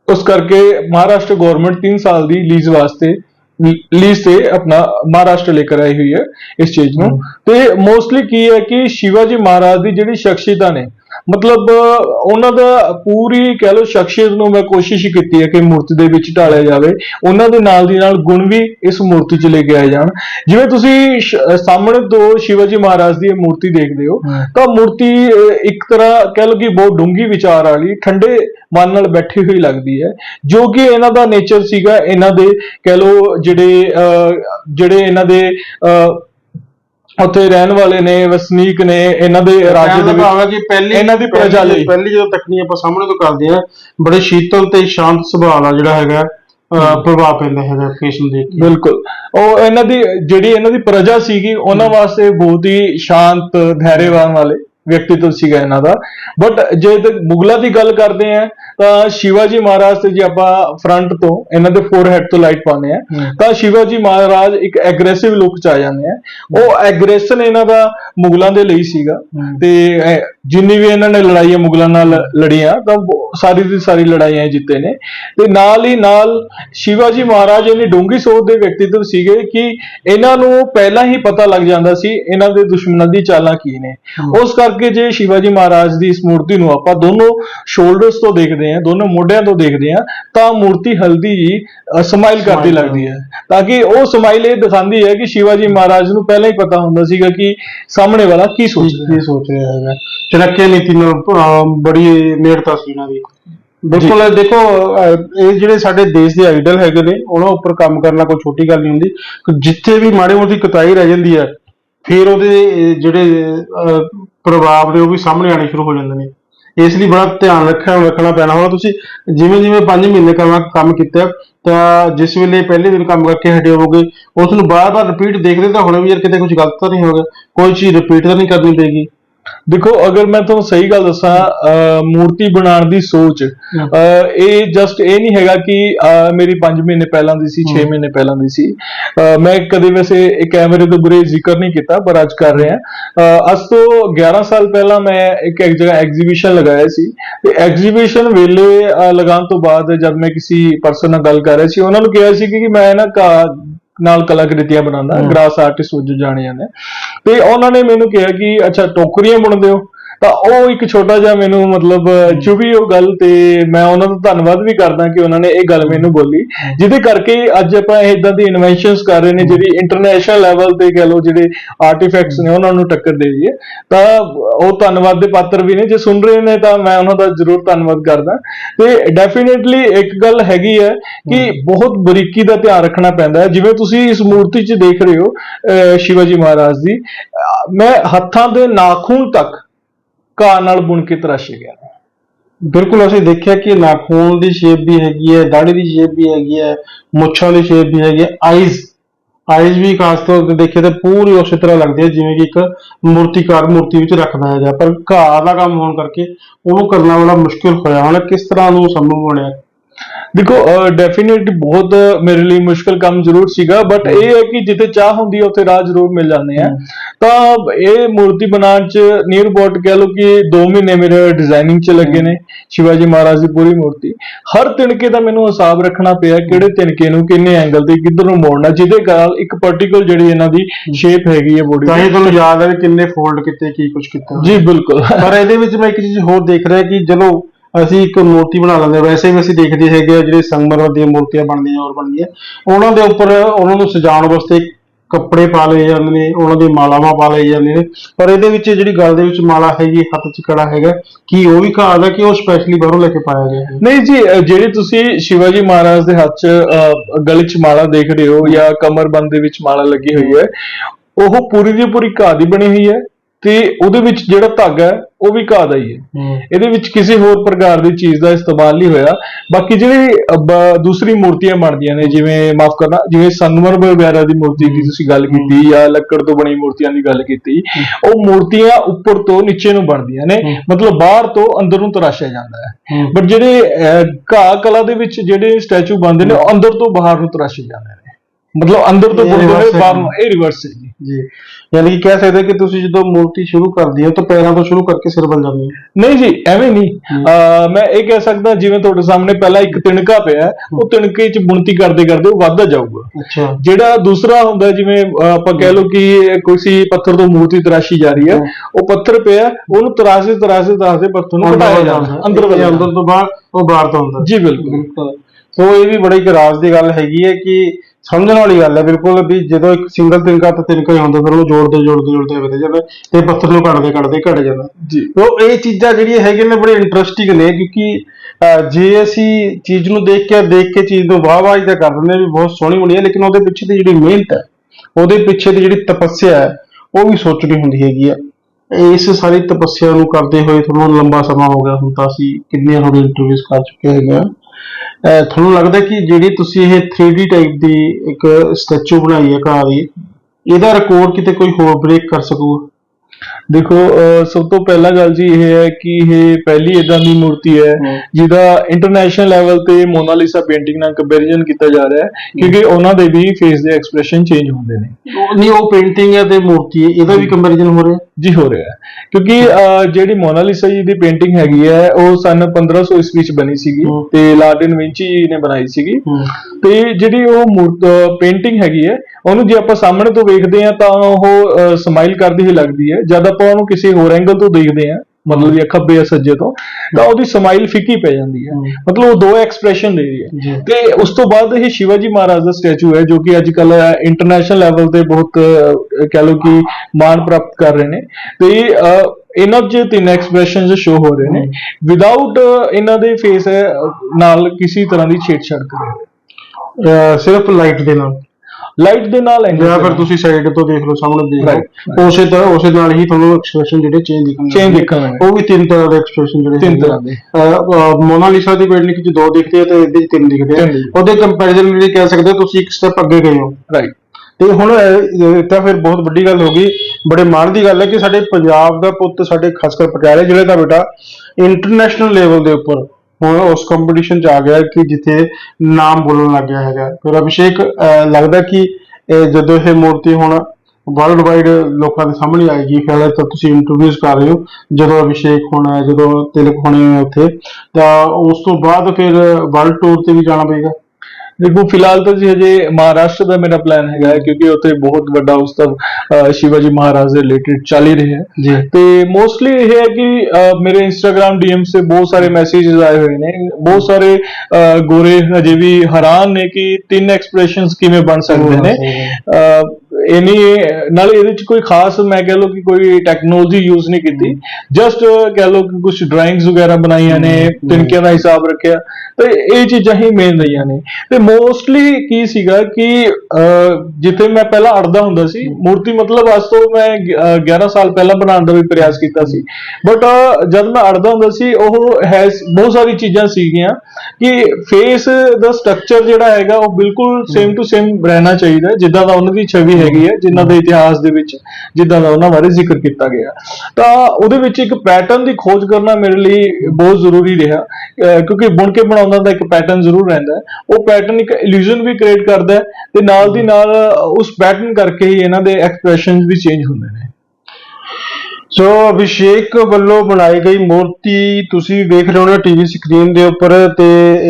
Speaker 2: ਉਸ ਕਰਕੇ ਮਹਾਰਾਸ਼ਟਰ ਗਵਰਨਮੈਂਟ 3 ਸਾਲ ਦੀ ਲੀਜ਼ ਵਾਸਤੇ ਤੇ ਆਪਣਾ ਮਹਾਰਾਸ਼ਟਰ ਲੈ ਕੇ ਆਈ ਹੋਈ ਹੈ ਇਸ ਚੀਜ਼ ਨੂੰ। ਤੇ ਮੋਸਟਲੀ ਕੀ ਹੈ ਕਿ ਸ਼ਿਵਾਜੀ ਮਹਾਰਾਜ ਦੀ ਜਿਹੜੀ ਸ਼ਖਸੀਅਤਾਂ ਨੇ ਮਤਲਬ ਉਹਨਾਂ ਦਾ ਪੂਰੀ ਕਹਿ ਲਓ ਸ਼ਖਸੀਅਤ ਨੂੰ ਮੈਂ ਕੋਸ਼ਿਸ਼ ਕੀਤੀ ਹੈ ਕਿ ਮੂਰਤੀ ਦੇ ਵਿੱਚ ਢਾਲਿਆ ਜਾਵੇ ਉਹਨਾਂ ਦੇ ਨਾਲ ਦੀ ਨਾਲ ਗੁਣ ਵੀ ਇਸ ਮੂਰਤੀ 'ਚ ਲੈ ਕੇ ਆਏ ਜਾਣ ਜਿਵੇਂ ਤੁਸੀਂ ਸਾਹਮਣੇ ਤੋਂ ਸ਼ਿਵਾਜੀ ਮਹਾਰਾਜ ਦੀ ਇਹ ਮੂਰਤੀ ਦੇਖਦੇ ਹੋ। ਤਾਂ ਮੂਰਤੀ ਇੱਕ ਤਰ੍ਹਾਂ ਕਹਿ ਲਓ ਕਿ ਬਹੁਤ ਡੂੰਗੀ ਵਿਚਾਰ ਵਾਲੀ ਠੰਡੇ ਮਨ ਨਾਲ ਬੈਠੀ ਹੋਈ ਲੱਗਦੀ ਹੈ ਜੋ ਕਿ ਇਹਨਾਂ ਦਾ ਨੇਚਰ ਸੀਗਾ ਇਹਨਾਂ ਦੇ ਕਹਿ ਲਓ ਜਿਹੜੇ ਜਿਹੜੇ ਇਹਨਾਂ ਦੇ ਉੱਥੇ ਰਹਿਣ ਵਾਲੇ ਨੇ ਵਸਨੀਕ ਨੇ ਇਹਨਾਂ ਦੇ ਰਾਜ ਦੇ ਵਿੱਚ
Speaker 1: ਭਾਵ ਕਿ ਪਹਿਲੀ
Speaker 2: ਇਹਨਾਂ ਦੀ ਪ੍ਰਜਾ ਲਈ।
Speaker 1: ਪਹਿਲੀ ਜਦੋਂ ਤਕਨੀਕ ਆਪਾਂ ਸਾਹਮਣੇ ਤੋਂ ਕਰਦੇ ਆ ਬੜੇ ਸ਼ੀਤਲ ਤੇ ਸ਼ਾਂਤ ਸੁਭਾਅ ਦਾ ਜਿਹੜਾ ਹੈਗਾ ਪ੍ਰਭਾਵ ਪੈਂਦਾ ਹੈਗਾ ਫੇਸ ਨੂੰ ਦੇਖ ਕੇ।
Speaker 2: ਬਿਲਕੁਲ। ਉਹ ਇਹਨਾਂ ਦੀ ਜਿਹੜੀ ਇਹਨਾਂ ਦੀ ਪ੍ਰਜਾ ਸੀਗੀ ਉਹਨਾਂ ਵਾਸਤੇ ਬਹੁਤ ਹੀ ਸ਼ਾਂਤ ਧੈਰਯਵਾਨ ਵਾਲੇ। ਵਿਅਕਤੀਤਵ ਸੀਗਾ ਇਹਨਾਂ ਦਾ ਬਟ ਜੇ ਤੇ ਮੁਗਲਾਂ ਦੀ ਗੱਲ ਕਰਦੇ ਆ ਤਾਂ ਸ਼ਿਵਾਜੀ ਮਹਾਰਾਜ ਤੇ ਜੇ ਆਪਾਂ ਫਰੰਟ ਤੋਂ ਇਹਨਾਂ ਦੇ ਫੋਰਹੈਡ ਤੋਂ ਲਾਈਟ ਪਾਉਂਦੇ ਆ। ਤਾਂ ਸ਼ਿਵਾਜੀ ਮਹਾਰਾਜ ਇੱਕ ਐਗਰੈਸਿਵ ਲੁੱਕ ਚ ਆ ਜਾਂਦੇ ਆ ਉਹ ਐਗਰੈਸ਼ਨ ਇਹਨਾਂ ਦਾ ਮੁਗਲਾਂ ਦੇ ਲਈ ਸੀਗਾ। ਤੇ ਜਿੰਨੀ ਵੀ ਇਹਨਾਂ ਨੇ ਲੜਾਈਆਂ ਮੁਗਲਾਂ ਨਾਲ ਲੜੀਆਂ ਤਾਂ ਸਾਰੀ ਦੀ ਸਾਰੀ ਲੜਾਈਆਂ ਜਿੱਤੇ ਨੇ। ਤੇ ਨਾਲ ਹੀ ਨਾਲ ਸ਼ਿਵਾਜੀ ਮਹਾਰਾਜ ਇੰਨੀ ਡੂੰਗੀ ਸੋਚ ਦੇ ਵਿਅਕਤੀਤਵ ਸੀਗੇ ਕਿ ਇਹਨਾਂ ਨੂੰ ਪਹਿਲਾਂ ਹੀ ਪਤਾ ਲੱਗ ਜਾਂਦਾ ਸੀ ਇਹਨਾਂ ਦੇ ਦੁਸ਼ਮਣਾਂ ਦੀ ਚਾਲਾਂ ਕੀ ਨੇ। ਉਸ ਕਰਕੇ ਜੇ ਸ਼ਿਵਾਜੀ ਮਹਾਰਾਜ ਦੀ ਇਸ ਮੂਰਤੀ ਨੂੰ ਆਪਾਂ ਦੋਨੋਂ ਸ਼ੋਲਡਰਸ ਤੋਂ ਦੇਖਦੇ ਹਾਂ ਦੋਨੋਂ ਮੋਢਿਆਂ ਤੋਂ ਦੇਖਦੇ ਹਾਂ ਤਾਂ ਮੂਰਤੀ ਹਲਦੀ ਜੀ ਸਮਾਈਲ ਕਰਦੀ ਲੱਗਦੀ ਹੈ। ਤਾਂ ਕਿ ਉਹ ਸਮਾਈਲ ਇਹ ਦਿਖਾਉਂਦੀ ਹੈ ਕਿ ਸ਼ਿਵਾਜੀ ਮਹਾਰਾਜ ਨੂੰ ਪਹਿਲਾਂ ਹੀ ਪਤਾ ਹੁੰਦਾ ਸੀਗਾ ਕਿ ਸਾਹਮਣੇ ਵਾਲਾ ਕੀ ਸੋਚ ਰਿਹਾ ਹੈ।
Speaker 1: ਹੈਗਾ ਚਣਕਿਆ ਨੀਤੀ ਨਾਲ ਅਹ, ਬੜੀ ਨੇੜਤਾ ਸੀ ਇਹਨਾਂ ਦੀ। ਬਿਲਕੁਲ ਇਹ ਦੇਖੋ ਅਹ, ਇਹ ਜਿਹੜੇ ਸਾਡੇ ਦੇਸ਼ ਦੇ ਆਈਡਲ ਹੈਗੇ ਨੇ ਉਹਨਾਂ ਉੱਪਰ ਕੰਮ ਕਰਨਾ ਕੋਈ ਛੋਟੀ ਗੱਲ ਨਹੀਂ ਹੁੰਦੀ। ਕਿ ਜਿੱਥੇ ਵੀ ਮਾੜੀ ਮੋਟੀ ਕਤਾਈ ਰਹਿ ਜਾਂਦੀ ਹੈ ਫਿਰ ਉਹਦੇ ਜਿਹੜੇ ਅਹ, ਪ੍ਰਭਾਵ ਨੇ ਉਹ ਵੀ ਸਾਹਮਣੇ ਆਣੇ ਸ਼ੁਰੂ ਹੋ ਜਾਂਦੇ ਨੇ। ਇਸ ਲਈ ਬੜਾ ਧਿਆਨ ਰੱਖਣਾ ਰੱਖਣਾ ਪੈਣਾ ਹੁਣ। ਤੁਸੀਂ ਜਿਵੇਂ ਜਿਵੇਂ 5 ਮਹੀਨੇ ਕੰਮ ਕੰਮ ਕੀਤਾ ਤਾਂ ਜਿਸ ਵੇਲੇ ਪਹਿਲੇ ਦਿਨ ਕੰਮ ਕਰਕੇ ਹਟੇ ਹੋਵੋਗੇ ਉਸ ਨੂੰ ਬਾਰ-ਬਾਰ ਰਿਪੀਟ ਦੇਖਦੇ ਤਾਂ ਹੋਣਾ ਵੀ ਯਾਰ ਕਿਤੇ ਕੁਝ ਗਲਤ ਤਾਂ ਨਹੀਂ ਹੋ ਗਿਆ ਕੋਈ ਚੀਜ਼ ਰਿਪੀਟ ਤਾਂ ਨਹੀਂ ਕਰਨੀ ਪਏਗੀ।
Speaker 2: ਦੇਖੋ ਅਗਰ ਮੈਂ ਤੁਹਾਨੂੰ ਸਹੀ ਗੱਲ ਦੱਸਾਂ ਮੂਰਤੀ ਬਣਾਉਣ ਦੀ ਸੋਚ ਇਹ ਜਸਟ ਇਹ ਨਹੀਂ ਹੈਗਾ ਕਿ ਮੇਰੀ 5 ਮਹੀਨੇ ਪਹਿਲਾਂ ਦੀ ਸੀ 6
Speaker 1: ਹਮ।
Speaker 2: ਮਹੀਨੇ ਪਹਿਲਾਂ ਦੀ ਸੀ। ਮੈਂ ਕਦੇ ਵੈਸੇ ਇਹ ਕੈਮਰੇ ਤੋਂ ਬੁਰੇ ਜ਼ਿਕਰ ਨਹੀਂ ਕੀਤਾ ਪਰ ਅੱਜ ਕਰ ਰਹੇ। ਹਾਂ ਅੱਜ ਤੋਂ 11 ਸਾਲ ਪਹਿਲਾਂ ਮੈਂ ਇੱਕ ਇੱਕ ਜਗ੍ਹਾ ਐਗਜ਼ੀਬਿਸ਼ਨ ਲਗਾਇਆ ਸੀ। ਤੇ ਐਗਜ਼ੀਬਿਸ਼ਨ ਵੇਲੇ ਲਗਾਉਣ ਤੋਂ ਬਾਅਦ ਜਦ ਮੈਂ ਕਿਸੇ ਪਰਸਨ ਨਾਲ ਗੱਲ ਕਰ ਰਿਹਾ ਸੀ ਉਹਨਾਂ ਨੂੰ ਕਿਹਾ ਸੀ ਕਿ ਮੈਂ ਨਾ ਨਾਲ ਕਲਾਕ੍ਰਿਤੀਆਂ ਬਣਾਉਂਦਾ। ਗ੍ਰਾਸ ਆਰਟਿਸਟ ਵਜੋਂ ਜਾਣੇ ਜਾਂਦੇ। ਤੇ ਉਹਨਾਂ ਨੇ ਮੈਨੂੰ ਕਿਹਾ ਕਿ ਅੱਛਾ ਟੋਕਰੀਆਂ ਬੁਣਦੇ ਹੋ ਤਾਂ ਉਹ ਇੱਕ ਛੋਟਾ ਜਿਹਾ ਮੈਨੂੰ ਮਤਲਬ ਚੁਭੀ ਉਹ ਗੱਲ ਤੇ ਮੈਂ ਉਹਨਾਂ ਦਾ ਧੰਨਵਾਦ ਵੀ ਕਰਦਾ ਕਿ ਉਹਨਾਂ ਨੇ ਇਹ ਗੱਲ ਮੈਨੂੰ ਬੋਲੀ। ਜਿਹਦੇ ਕਰਕੇ ਅੱਜ ਆਪਾਂ ਇਦਾਂ ਦੀ ਇਨਵੈਂਸ਼ਨਸ ਕਰ ਰਹੇ ਨੇ ਜਿਹੜੀ ਇੰਟਰਨੈਸ਼ਨਲ ਲੈਵਲ ਤੇ ਕਹ ਲਓ ਜਿਹੜੇ ਆਰਟੀਫੈਕਟਸ ਨੇ ਉਹਨਾਂ ਨੂੰ ਟੱਕਰ ਦੇ ਰਹੀ ਹੈ ਤਾਂ ਉਹ ਧੰਨਵਾਦ ਦੇ ਪਾਤਰ ਵੀ ਨੇ। ਜੇ ਸੁਣ ਰਹੇ ਨੇ ਤਾਂ ਮੈਂ ਉਹਨਾਂ ਦਾ ਜ਼ਰੂਰ ਧੰਨਵਾਦ ਕਰਦਾ। ਤੇ ਡੈਫੀਨਿਟਲੀ ਇੱਕ ਗੱਲ ਹੈਗੀ ਹੈ ਕਿ ਬਹੁਤ ਬਰੀਕੀ ਦਾ ਧਿਆਨ ਰੱਖਣਾ ਪੈਂਦਾ ਹੈ। ਜਿਵੇਂ ਤੁਸੀਂ ਇਸ ਮੂਰਤੀ 'ਚ ਦੇਖ ਰਹੇ ਹੋ ਸ਼ਿਵਾਜੀ ਮਹਾਰਾਜ ਦੀ। ਮੈਂ ਹੱਥਾਂ ਦੇ ਨਾਖੂਨ ਤੱਕ ਘਾਹ ਨਾਲ ਬੁਣ ਕੇ ਤਰਾਸ਼ੇ ਗਿਆ।
Speaker 1: ਬਿਲਕੁਲ ਅਸੀਂ ਦੇਖਿਆ ਕਿ ਨਾਖੂਨ ਦੀ ਸ਼ੇਪ ਵੀ ਹੈਗੀ ਹੈ ਦਾੜੀ ਦੀ ਸ਼ੇਪ ਵੀ ਹੈਗੀ ਹੈ, ਮੁੱਛਾਂ ਦੀ ਸ਼ੇਪ ਵੀ ਹੈਗੀ ਹੈ ਆਈਜ਼ ਆਈਜ਼ ਵੀ ਖਾਸ ਤੌਰ ਤੇ ਦੇਖੀਏ ਤਾਂ ਪੂਰੀ ਉਸੇ ਤਰ੍ਹਾਂ ਲੱਗਦੀ ਹੈ ਜਿਵੇਂ ਕਿ ਇੱਕ ਮੂਰਤੀਕਾਰ ਮੂਰਤੀ ਵਿੱਚ ਰੱਖਦਾ ਹੈਗਾ ਪਰ ਘਾਹ ਦਾ ਕੰਮ ਹੋਣ ਕਰਕੇ ਉਹਨੂੰ ਕਰਨਾ ਬੜਾ ਮੁਸ਼ਕਿਲ ਹੋਇਆ। ਹੁਣ ਕਿਸ ਤਰ੍ਹਾਂ ਨੂੰ ਸੰਭਵ ਬਣਿਆ
Speaker 2: ਦੇਖੋ ਡੈਫੀਨਿਟ ਬਹੁਤ ਮੇਰੇ ਲਈ ਮੁਸ਼ਕਲ ਕੰਮ ਜ਼ਰੂਰ ਸੀਗਾ ਬਟ ਇਹ ਹੈ ਕਿ ਜਿੱਥੇ ਚਾਹ ਹੁੰਦੀ ਹੈ ਉੱਥੇ ਰਾਹ ਜ਼ਰੂਰ ਮਿਲ ਜਾਂਦੇ ਆ। ਤਾਂ ਇਹ ਮੂਰਤੀ ਬਣਾਉਣ ਚ ਨੀਅਰ ਅਬਾਊਟ ਕਹਿ ਲਓ ਕਿ 2 ਮਹੀਨੇ ਮੇਰੇ ਡਿਜ਼ਾਈਨਿੰਗ ਚ ਲੱਗੇ ਨੇ ਸ਼ਿਵਾਜੀ ਮਹਾਰਾਜ ਦੀ ਪੂਰੀ ਮੂਰਤੀ। ਹਰ ਤਿਣਕੇ ਦਾ ਮੈਨੂੰ ਹਿਸਾਬ ਰੱਖਣਾ ਪਿਆ ਕਿਹੜੇ ਤਿਣਕੇ ਨੂੰ ਕਿੰਨੇ ਐਂਗਲ ਤੇ ਕਿੱਧਰ ਨੂੰ ਮੋੜਨਾ ਜਿਹਦੇ ਨਾਲ ਇੱਕ ਪਾਰਟਿਕਲ ਜਿਹੜੀ ਇਹਨਾਂ ਦੀ ਸ਼ੇਪ ਹੈਗੀ ਹੈ ਬੋਡੀ
Speaker 1: ਤਾਂ ਹੀ ਤੁਹਾਨੂੰ ਯਾਦ ਹੈ ਕਿੰਨੇ ਫੋਲਡ ਕੀਤੇ ਕੀ ਕੁਝ ਕੀਤਾ।
Speaker 2: ਜੀ ਬਿਲਕੁਲ।
Speaker 1: ਪਰ ਇਹਦੇ ਵਿੱਚ ਮੈਂ ਇੱਕ ਚੀਜ਼ ਹੋਰ ਦੇਖ ਰਿਹਾ ਕਿ ਜਦੋਂ ਅਸੀਂ ਇੱਕ ਮੂਰਤੀ ਬਣਾ ਲੈਂਦੇ ਹਾਂ, ਵੈਸੇ ਵੀ ਅਸੀਂ ਦੇਖਦੇ ਹੈਗੇ ਆ ਜਿਹੜੇ ਸੰਗਮਰਮਰ ਦੀਆਂ ਮੂਰਤੀਆਂ ਬਣਦੀਆਂ ਹੋਰ ਬਣਦੀਆਂ। ਉਹਨਾਂ ਦੇ ਉੱਪਰ ਉਹਨਾਂ ਨੂੰ ਸਜਾਉਣ ਵਾਸਤੇ ਕੱਪੜੇ ਪਾ ਲਏ ਜਾਂਦੇ ਨੇ ਉਹਨਾਂ ਦੀ ਮਾਲਾਵਾਂ ਪਾ ਲਏ ਜਾਂਦੀਆਂ ਨੇ। ਪਰ ਇਹਦੇ ਵਿੱਚ ਜਿਹੜੀ ਗਲ ਦੇ ਵਿੱਚ ਮਾਲਾ ਹੈਗੀ ਹੱਥ 'ਚ ਕੜਾ ਹੈਗਾ ਕੀ ਉਹ ਵੀ ਘਾਹ ਦਾ ਕਿ ਉਹ ਸਪੈਸ਼ਲੀ ਬਾਹਰੋਂ ਲੈ ਕੇ ਪਾਇਆ ਗਿਆ ਹੈ?
Speaker 2: ਨਹੀਂ ਜੀ ਅਹ ਜਿਹੜੇ ਤੁਸੀਂ ਸ਼ਿਵਾਜੀ ਮਹਾਰਾਜ ਦੇ ਹੱਥ 'ਚ ਅਹ, ਗਲੇ 'ਚ ਮਾਲਾ ਦੇਖ ਰਹੇ ਹੋ ਜਾਂ ਕਮਰਬੰਦ ਦੇ ਵਿੱਚ ਮਾਲਾ ਲੱਗੀ ਹੋਈ ਹੈ ਉਹ ਪੂਰੀ ਦੀ ਪੂਰੀ ਘਾਹ ਦੀ ਬਣੀ ਹੋਈ ਹੈ। ਤੇ ਉਹਦੇ ਵਿੱਚ ਜਿਹੜਾ ਧਾਗਾ ਹੈ ਉਹ ਵੀ ਘਾਹ ਦਾ ਹੀ ਹੈ। ਇਹਦੇ ਵਿੱਚ ਕਿਸੇ ਹੋਰ ਪ੍ਰਕਾਰ ਦੀ ਚੀਜ਼ ਦਾ ਇਸਤੇਮਾਲ ਨਹੀਂ ਹੋਇਆ। ਬਾਕੀ ਜਿਹੜੀ ਦੂਸਰੀ ਮੂਰਤੀਆਂ ਬਣਦੀਆਂ ਨੇ ਜਿਵੇਂ ਮਾਫ ਕਰਨਾ ਜਿਵੇਂ ਸੰਗਮਰਮਰ ਵਗੈਰਾ ਦੀ ਮੂਰਤੀ ਦੀ ਤੁਸੀਂ ਗੱਲ ਕੀਤੀ ਜਾਂ ਲੱਕੜ ਤੋਂ ਬਣੀ ਮੂਰਤੀਆਂ ਦੀ ਗੱਲ ਕੀਤੀ ਉਹ ਮੂਰਤੀਆਂ ਉੱਪਰ ਤੋਂ ਨੀਚੇ ਨੂੰ ਬਣਦੀਆਂ ਨੇ। ਮਤਲਬ ਬਾਹਰ ਤੋਂ ਅੰਦਰ ਨੂੰ ਤਰਾਸ਼ਿਆ ਜਾਂਦਾ ਹੈ। ਬਟ ਜਿਹੜੇ ਘਾਹ ਕਲਾ ਦੇ ਵਿੱਚ ਜਿਹੜੇ ਸਟੈਚੂ ਬਣਦੇ ਨੇ ਉਹ ਅੰਦਰ ਤੋਂ ਬਾਹਰ ਨੂੰ ਤਰਾਸ਼ੇ ਜਾਂਦੇ ਨੇ। ਮਤਲਬ ਅੰਦਰ ਤੋਂ
Speaker 1: ਇਹ
Speaker 2: ਬਣਦੇ
Speaker 1: reverse ਹੈ।
Speaker 2: ਬਾਹਰ ਇਹ ਰਿਵਰਸ ਹੈ ਜੀ।
Speaker 1: ਜੀ ਯਾਨੀ ਕਿ ਕਹਿ ਸਕਦੇ ਕਿ ਤੁਸੀਂ ਜਦੋਂ ਮੂਰਤੀ ਸ਼ੁਰੂ ਕਰਦੀ ਹੋ ਤਾਂ ਪੈਰਾਂ ਤੋਂ ਸ਼ੁਰੂ ਕਰਕੇ ਸਿਰ ਬਣ ਜਾਂਦੀ ਹੈ।
Speaker 2: ਨਹੀਂ ਜੀ ਐਵੇਂ ਨਹੀਂ। ਅਹ ਮੈਂ ਇਹ ਕਹਿ ਸਕਦਾ ਜਿਵੇਂ ਤੁਹਾਡੇ ਸਾਹਮਣੇ ਪਹਿਲਾਂ ਇੱਕ ਤਿਣਕਾ ਪਿਆ ਹੈ, ਉਹ ਤਿਣਕੇ 'ਚ ਬੁਣਤੀ ਕਰਦੇ ਕਰਦੇ ਉਹ ਵੱਧਦਾ ਜਾਊਗਾ।
Speaker 1: ਅੱਛਾ।
Speaker 2: ਜਿਹੜਾ ਦੂਸਰਾ ਹੁੰਦਾ ਜਿਵੇਂ ਅਹ, ਆਪਾਂ ਕਹਿ ਲਓ ਕਿ ਇਹ ਕਿਸੇ ਪੱਥਰ ਤੋਂ ਮੂਰਤੀ ਤਰਾਸ਼ੀ ਜਾ ਰਹੀ ਹੈ
Speaker 1: ਹਮ।
Speaker 2: ਉਹ ਪੱਥਰ ਪਿਆ ਉਹਨੂੰ ਤਰਾਸ਼ੇ ਤਰਾਸ਼ੇ ਤਰਾਸ਼ੇ ਪੱਥਰ ਨੂੰ ਘਟਾਇਆ ਜਾਂਦਾ। ਅੰਦਰ
Speaker 1: ਇਹ
Speaker 2: ਵੱਲ
Speaker 1: ਅੰਦਰ ਤੋਂ ਬਾਹਰ ਉਹ ਬਾਹਰ ਤੋਂ ਅੰਦਰ।
Speaker 2: ਜੀ ਬਿਲਕੁਲ
Speaker 1: ਬਿਲਕੁਲ। ਸੋ ਇਹ ਵੀ ਬੜੀ ਇੱਕ ਰਾਜ਼ ਦੀ ਗੱਲ ਹੈਗੀ ਹੈ ਕਿ ਸਮਝਣ ਵਾਲੀ ਗੱਲ ਹੈ ਬਿਲਕੁਲ ਵੀ ਜਦੋਂ ਇੱਕ ਸਿੰਗਲ ਤਿਨਕਾ ਤੇ ਤਿਨਕਾ ਹੀ ਹੁੰਦਾ ਫਿਰ ਉਹਨੂੰ ਜੋੜਦੇ ਜੋੜਦੇ ਜੋੜਦੇ ਵਧੇ ਜਾਂਦਾ। ਤੇ ਪੱਥਰ ਨੂੰ ਕੱਢਦੇ ਕੱਢਦੇ ਘਟ ਜਾਂਦਾ।
Speaker 2: ਜੀ।
Speaker 1: ਸੋ ਇਹ ਚੀਜ਼ਾਂ ਜਿਹੜੀਆਂ ਹੈਗੀਆਂ ਨੇ ਬੜੀ ਇੰਟਰਸਟਿੰਗ ਨੇ ਕਿਉਂਕਿ ਜੇ ਅਸੀਂ ਚੀਜ਼ ਨੂੰ ਦੇਖ ਕੇ ਦੇਖ ਕੇ ਚੀਜ਼ ਨੂੰ ਵਾਹ ਵਾਹ ਤਾਂ ਕਰ ਦਿੰਦੇ ਹਾਂ ਵੀ ਬਹੁਤ ਸੋਹਣੀ ਬਣੀ ਹੈ ਲੇਕਿਨ ਉਹਦੇ ਪਿੱਛੇ ਦੀ ਜਿਹੜੀ ਮਿਹਨਤ ਹੈ ਉਹਦੇ ਪਿੱਛੇ ਦੀ ਜਿਹੜੀ ਤਪੱਸਿਆ ਹੈ ਉਹ ਵੀ ਸੋਚਣੀ ਹੁੰਦੀ ਹੈਗੀ ਆ ਇਸ ਸਾਰੀ ਤਪੱਸਿਆ ਨੂੰ ਕਰਦੇ ਹੋਏ ਤੁਹਾਨੂੰ ਲੰਬਾ ਸਮਾਂ ਹੋ ਗਿਆ ਹੁਣ ਤਾਂ ਅਸੀਂ ਕਿੰਨੀਆਂ ਹੋਰ ਇੰਟਰਵਿਊਜ਼ ਕਰ ਚੁੱਕੇ ਹੈਗੇ ਆ ਤੁਹਾਨੂੰ ਲੱਗਦਾ ਕਿ ਜਿਹੜੀ ਤੁਸੀਂ ਇਹ 3D ਟਾਈਪ ਦੀ ਇੱਕ ਸਟੈਚੂ ਬਣਾਈ ਹੈ ਘਾਹ ਦੀ ਇਹਦਾ ਰਿਕਾਰਡ ਕਿਤੇ ਕੋਈ ਹੋਰ ਬ੍ਰੇਕ ਕਰ ਸਕੂਗਾ?
Speaker 2: ਦੇਖੋ ਸਭ ਤੋਂ ਪਹਿਲਾ ਗੱਲ ਜੀ ਇਹ ਹੈ ਕਿ ਇਹ ਪਹਿਲੀ ਇਦਾਂ ਦੀ ਮੂਰਤੀ ਹੈ। ਜਿਹਦਾ ਇੰਟਰਨੈਸ਼ਨਲ ਲੈਵਲ ਤੇ ਮੋਨਾਲਿਸਾ ਪੇਂਟਿੰਗ ਨਾਲ ਕੰਪੈਰੀਜ਼ਨ ਕੀਤਾ ਜਾ ਰਿਹਾ ਹੈ ਕਿਉਂਕਿ ਉਹਨਾਂ ਦੇ ਵੀ ਫੇਸ ਦੇ ਐਕਸਪ੍ਰੈਸ਼ਨ ਚੇਂਜ ਹੁੰਦੇ ਨੇ।
Speaker 1: ਉਹ- ਨਹੀਂ ਉਹ ਪੇਂਟਿੰਗ ਹੈ ਤੇ ਮੂਰਤੀ ਹੈ ਇਹਦਾ ਵੀ ਕੰਪੈਰੀਜ਼ਨ ਹੋ ਰਿਹਾ
Speaker 2: ਜੀ ਹੋ ਰਿਹਾ ਹੈ। ਕਿਉਂਕਿ ਜਿਹੜੀ ਮੋਨਾਲਿਸਾ ਜੀ ਦੀ ਪੇਂਟਿੰਗ ਹੈਗੀ ਹੈ ਉਹ ਸਨ 1500 ਈਸਵੀ ਚ ਬਣੀ ਸੀਗੀ। ਤੇ ਲਾਰਡਨ ਵਿੰਚੀ ਨੇ ਬਣਾਈ ਸੀਗੀ। ਤੇ ਜਿਹੜੀ ਉਹ ਪੇਂਟਿੰਗ ਹੈਗੀ ਹੈ ਉਹਨੂੰ ਜੇ ਆਪਾਂ ਸਾਹਮਣੇ ਤੋਂ ਵੇਖਦੇ ਹਾਂ ਤਾਂ ਉਹ ਸਮਾਈਲ ਕਰਦੀ ਹੀ ਲੱਗਦੀ ਹੈ ਜਦ ਆਪਾਂ ਉਹਨੂੰ ਕਿਸੇ ਹੋਰ ਐਂਗਲ ਤੋਂ ਦੇਖਦੇ ਹਾਂ ਮਤਲਬ ਜਾਂ ਖੱਬੇ ਜਾਂ ਸੱਜੇ ਤੋਂ ਤਾਂ ਉਹਦੀ ਸਮਾਈਲ ਫਿੱਕੀ ਪੈ ਜਾਂਦੀ ਹੈ। ਮਤਲਬ ਉਹ ਦੋ ਐਕਸਪ੍ਰੈਸ਼ਨ ਦੇ ਰਹੀ ਹੈ। ਤੇ ਉਸ ਤੋਂ ਬਾਅਦ ਇਹ ਸ਼ਿਵਾਜੀ ਮਹਾਰਾਜ ਦਾ ਸਟੈਚੂ ਹੈ ਜੋ ਕਿ ਅੱਜ ਕੱਲ ਇੰਟਰਨੈਸ਼ਨਲ ਲੈਵਲ ਤੇ ਬਹੁਤ ਕਹਿ ਲਓ ਕਿ ਮਾਣ ਪ੍ਰਾਪਤ ਕਰ ਰਹੇ ਨੇ। ਤੇ ਇਹਨਾਂ 'ਚ ਤਿੰਨ ਐਕਸਪ੍ਰੈਸ਼ਨਸ ਸ਼ੋ ਹੋ ਰਹੇ ਨੇ। ਵਿਦਆਊਟ ਇਹਨਾਂ ਦੇ ਫੇਸ ਨਾਲ ਕਿਸੇ ਤਰ੍ਹਾਂ ਦੀ ਛੇੜਛਾੜ ਕਰ ਰਹੇ
Speaker 1: ਸਿਰਫ ਲਾਈਟ ਦੇ ਨਾਲ।
Speaker 2: ਲਾਈਟ ਦੇ ਨਾਲ angle
Speaker 1: ਜਾਂ
Speaker 2: ਦੇ
Speaker 1: ਫਿਰ
Speaker 2: ਨਾਲ।
Speaker 1: ਤੁਸੀਂ ਸਾਈਡ ਤੋਂ ਦੇਖ ਲਓ ਸਾਹਮਣੇ ਦੇਖ
Speaker 2: Right,
Speaker 1: ਲਓ ਉਸੇ ਤਰ੍ਹਾਂ ਉਸੇ ਨਾਲ ਹੀ ਤੁਹਾਨੂੰ ਐਕਸਪ੍ਰੈਸ਼ਨ ਜਿਹੜੇ ਚੇਂਜ ਦਿਖਣਗੇ
Speaker 2: Change ਦਿਖਣਗੇ।
Speaker 1: ਉਹ ਵੀ ਤਿੰਨ ਤਰ੍ਹਾਂ ਦੇ ਐਕਸਪ੍ਰੈਸ਼ਨ ਜਿਹੜੇ
Speaker 2: ਤਿੰਨ। ਤਰ੍ਹਾਂ ਦੇ।
Speaker 1: ਮੋਨਾਲਿਸਾ ਦੀ ਪੇਂਟਿੰਗ ਚ ਦੋ ਦਿਖਦੇ ਆ ਤੇ ਇਹਦੇ ਚ ਤਿੰਨ ਦਿਖਦੇ ਆ
Speaker 2: ਤਿੰਨ ਦਿਖਦੇ।
Speaker 1: ਉਹਦੇ ਕੰਪੈਰੀਜ਼ਨ ਲਈ ਕਹਿ ਸਕਦੇ ਹੋ ਤੁਸੀਂ ਇੱਕ ਸਟੈਪ ਅੱਗੇ ਗਏ ਹੋ
Speaker 2: ਰਾਈਟ
Speaker 1: ਤੇ ਹੁਣ ਇਹ ਇਹ ਤਾਂ ਫਿਰ ਬਹੁਤ ਵੱਡੀ ਗੱਲ ਹੋ ਗਈ ਬੜੇ ਮਾਣ ਦੀ ਗੱਲ ਹੈ ਕਿ ਸਾਡੇ ਪੰਜਾਬ ਦਾ ਪੁੱਤ ਸਾਡੇ ਖਾਸ ਕਰ ਪਟਿਆਲੇ ਜ਼ਿਲ੍ਹੇ ਦਾ ਬੇਟਾ ਇੰਟਰਨੈਸ਼ਨਲ ਲੈਵਲ ਦੇ ਉੱਪਰ ਹੁਣ ਉਸ ਕੰਪੀਟੀਸ਼ਨ 'ਚ ਆ ਗਿਆ ਕਿ ਜਿੱਥੇ ਨਾਮ ਬੋਲਣ ਲੱਗ ਗਿਆ ਹੈਗਾ। ਫਿਰ ਅਭਿਸ਼ੇਕ ਅਹ, ਲੱਗਦਾ ਕਿ ਜਦੋਂ ਇਹ ਮੂਰਤੀ ਹੁਣ ਵਰਲਡ ਵਾਈਡ ਲੋਕਾਂ ਦੇ ਸਾਹਮਣੇ ਆਏਗੀ ਫਿਰ ਤਾਂ ਤੁਸੀਂ ਇੰਟਰਵਿਊਜ਼ ਕਰ ਰਹੇ ਹੋ। ਜਦੋਂ ਅਭਿਸ਼ੇਕ ਹੋਣਾ ਹੈ ਜਦੋਂ ਤਿਲਕ ਹੋਣੇ ਉੱਥੇ ਤਾਂ ਉਸ ਤੋਂ ਬਾਅਦ ਫਿਰ ਵਰਲਡ ਟੂਰ ਤੇ ਵੀ ਜਾਣਾ ਪਏਗਾ।
Speaker 2: ਦੇਖੋ ਫਿਲਹਾਲ ਤਾਂ ਜੀ ਹਜੇ ਮਹਾਰਾਸ਼ਟਰ ਦਾ ਮੇਰਾ ਪਲਾਨ ਹੈਗਾ ਹੈ ਕਿਉਂਕਿ ਉੱਥੇ ਬਹੁਤ ਵੱਡਾ ਅਹ, ਸ਼ਿਵਾਜੀ ਮਹਾਰਾਜ ਦੇ ਰਿਲੇਟਡ ਚੱਲ ਹੀ ਰਿਹਾ ਹੈ।
Speaker 1: ਜੀ।
Speaker 2: ਤੇ ਮੋਸਟਲੀ ਇਹ ਹੈ ਕਿ ਮੇਰੇ ਇੰਸਟਾਗ੍ਰam ਡੀਐਮ ਸੇ ਬਹੁਤ ਸਾਰੇ ਮੈਸੇजेस ਆਏ ਹੋਏ ਨੇ। ਬਹੁਤ ਸਾਰੇ ਗੋਰੇ ਹਜੇ ਵੀ ਹੈਰਾਨ ਨੇ ਕਿ ਤਿੰਨ ਐਕਸਪ੍ਰੈਸ਼ਨਸ ਕਿਵੇਂ ਬਣ ਸਕਦੇ ਨੇ। ਨਹੀਂ ਨਾਲ ਇਹਦੇ ਚ ਕੋਈ ਖਾਸ ਮੈਂ ਕਹਿ ਲਓ ਕਿ ਕੋਈ ਟੈਕਨੋਲੋਜੀ ਯੂਜ਼ ਨਹੀਂ ਕੀਤੀ। ਜਸਟ ਕਹਿ ਲਓ ਕਿ ਕੁਝ ਡਰਾਇੰਗਸ ਵਗੈਰਾ ਬਣਾਈਆਂ ਨੇ
Speaker 1: ਹਮ।
Speaker 2: ਤਿਨਕਿਆਂ ਦਾ ਹਿਸਾਬ ਰੱਖਿਆ। ਤੇ ਇਹ ਚੀਜ਼ਾਂ ਹੀ ਮੇਨ ਰਹੀਆਂ ਨੇ। ਤੇ ਮੋਸਟਲੀ ਕੀ ਸੀਗਾ ਕਿ ਅਹ, ਜਿੱਥੇ ਮੈਂ ਪਹਿਲਾਂ ਅੜਦਾ ਹੁੰਦਾ ਸੀ ਮੂਰਤੀ ਮਤਲਬ ਅੱਜ ਤੋਂ ਮੈਂ ਗਿ- 11 ਸਾਲ ਪਹਿਲਾਂ ਬਣਾਉਣ ਦਾ ਵੀ ਪ੍ਰਯਾਸ ਕੀਤਾ ਸੀ। ਬਟ ਜਦ ਮੈਂ ਅੜਦਾ ਹੁੰਦਾ ਸੀ ਉਹ ਹੈ ਬਹੁਤ ਸਾਰੀ ਚੀਜ਼ਾਂ ਸੀਗੀਆਂ ਕਿ ਫੇਸ ਦਾ ਸਟਰਕਚਰ ਜਿਹੜਾ ਹੈਗਾ ਉਹ ਬਿਲਕੁਲ ਸੇਮ ਟੂ ਸੇਮ ਰਹਿਣਾ ਚਾਹੀਦਾ ਜਿੱਦਾਂ ਦਾ ਉਹਨਾਂ ਦੀ ਛਵੀ ਹੈਗੀ ਹੈ ਜਿਨ੍ਹਾਂ ਦੇ ਇਤਿਹਾਸ ਦੇ ਵਿੱਚ ਜਿੱਦਾਂ ਦਾ ਉਹਨਾਂ ਬਾਰੇ ਜ਼ਿਕਰ ਕੀਤਾ ਗਿਆ। ਤਾਂ ਉਹਦੇ ਵਿੱਚ ਇੱਕ ਪੈਟਰਨ ਦੀ ਖੋਜ ਕਰਨਾ ਮੇਰੇ ਲਈ ਬਹੁਤ ਜ਼ਰੂਰੀ ਰਿਹਾ ਕਿਉਂਕਿ ਬੁਣ ਕੇ ਬਣਾਉਂਦਾ ਦਾ ਇੱਕ ਪੈਟਰਨ ਜ਼ਰੂਰ ਰਹਿੰਦਾ ਹੈ। ਉਹ ਪੈਟਰਨ ਇੱਕ ਇਲੂਜਨ ਵੀ ਕ੍ਰੀਏਟ ਕਰਦਾ ਹੈ ਤੇ ਨਾਲ ਦੀ ਨਾਲ ਉਸ ਪੈਟਰਨ ਕਰਕੇ ਹੀ ਇਹਨਾਂ ਦੇ ਐਕਸਪ੍ਰੈਸ਼ਨਸ ਵੀ ਚੇਂਜ ਹੁੰਦੇ ਨੇ।
Speaker 1: ਸੋ ਅਭਿਸ਼ੇਕ ਵੱਲੋਂ ਬਣਾਈ ਗਈ ਮੂਰਤੀ ਤੁਸੀਂ ਵੇਖ ਰਹੇ ਹੋ ਟੀਵੀ ਸਕਰੀਨ ਦੇ ਉੱਪਰ ਤੇ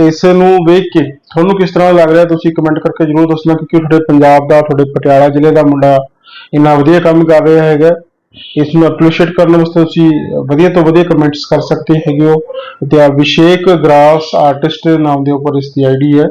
Speaker 1: ਇਸ ਨੂੰ ਵੇਖ ਕੇ ਤੁਹਾਨੂੰ ਕਿਸ ਤਰ੍ਹਾਂ ਲੱਗ ਰਿਹਾ ਤੁਸੀਂ ਕਮੈਂਟ ਕਰਕੇ ਜਰੂਰ ਦੱਸਣਾ ਕਿਉਂਕਿ ਤੁਹਾਡੇ ਪੰਜਾਬ ਦਾ, ਤੁਹਾਡੇ ਪਟਿਆਲਾ ਜ਼ਿਲ੍ਹੇ ਦਾ ਮੁੰਡਾ ਇੰਨਾ ਵਧੀਆ ਕੰਮ ਕਰ ਰਿਹਾ ਹੈਗਾ। ਇਸ ਨੂੰ ਅਪਰੀਸ਼ੀਏਟ ਕਰਨ ਵਾਸਤੇ ਤੁਸੀਂ ਵਧੀਆ ਤੋਂ ਵਧੀਆ ਕਮੈਂਟਸ ਕਰ ਸਕਦੇ ਹੈਗੇ ਹੋ। ਤੇ ਅਭਿਸ਼ੇਕ ਗ੍ਰਾਸ ਆਰਟਿਸਟ ਨਾਮ ਦੇ ਉੱਪਰ ਇਸ ਦੀ ਆਈਡੀ ਹੈ।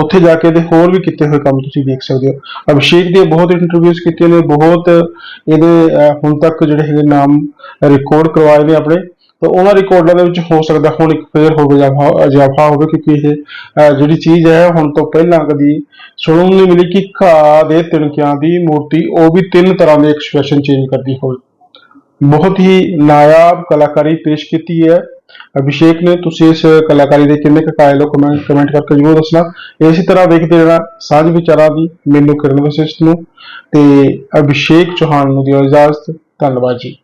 Speaker 1: ਉੱਥੇ ਜਾ ਕੇ ਤੇ ਹੋਰ ਵੀ ਕੀਤੇ ਹੋਏ ਕੰਮ ਤੁਸੀਂ ਦੇਖ ਸਕਦੇ ਹੋ। ਅਭਿਸ਼ੇਕ ਦੀਆਂ ਬਹੁਤ ਇੰਟਰਵਿਊਜ਼ ਕੀਤੀਆਂ ਨੇ, ਬਹੁਤ ਇਹਦੇ ਹੁਣ ਤੱਕ ਜਿਹੜੇ ਹੈਗੇ ਨਾਮ ਰਿਕਾਰਡ ਕਰਵਾਏ ਨੇ ਆਪਣੇ। ਤਾਂ ਉਹਨਾਂ ਰਿਕਾਰਡਾਂ ਦੇ ਵਿੱਚ ਹੋ ਸਕਦਾ ਹੁਣ ਇੱਕ ਫੇਰ ਹੋਵੇ ਇਜ਼ਾਫਾ ਇਜ਼ਾਫਾ ਹੋਵੇ ਕਿਉਂਕਿ ਇਹ ਜਿਹੜੀ ਚੀਜ਼ ਹੈ, ਹੁਣ ਤੋਂ ਪਹਿਲਾਂ ਕਦੀ ਸੁਣਨ ਨੂੰ ਨਹੀਂ ਮਿਲੀ ਕਿ ਘਾਹ ਦੇ ਤਿਣਕਿਆਂ ਦੀ ਮੂਰਤੀ ਉਹ ਵੀ ਤਿੰਨ ਤਰ੍ਹਾਂ ਦੇ ਐਕਸਪ੍ਰੈਸ਼ਨ ਚੇਂਜ ਕਰਦੀ ਹੋਵੇ। ਬਹੁਤ ਹੀ ਨਾਯਾਬ ਕਲਾਕਾਰੀ ਪੇਸ਼ ਕੀਤੀ ਹੈ। ਅਭਿਸ਼ੇਕ ਨੇ, ਤੁਸੀਂ ਇਸ ਕਲਾਕਾਰੀ ਦੇ ਕਿੰਨੇ ਕੁ ਕਾਇਲ ਹੋ ਕਮੈਂਟ ਕਮੈਂਟ ਕਰਕੇ ਜਰੂਰ ਦੱਸਣਾ। ਇਸੇ ਤਰ੍ਹਾਂ ਵੇਖਦੇ ਰਹਿਣਾ ਸਾਂਝ ਵਿਚਾਰਾਂ ਦੀ, ਮੈਨੂੰ ਕਿਰਨ ਵਸਿਸ਼ਟ ਨੂੰ ਤੇ ਅਭਿਸ਼ੇਕ ਚੌਹਾਨ ਨੂੰ ਦਿਓ ਇਜਾਜ਼ਤ। ਧੰਨਵਾਦ ਜੀ।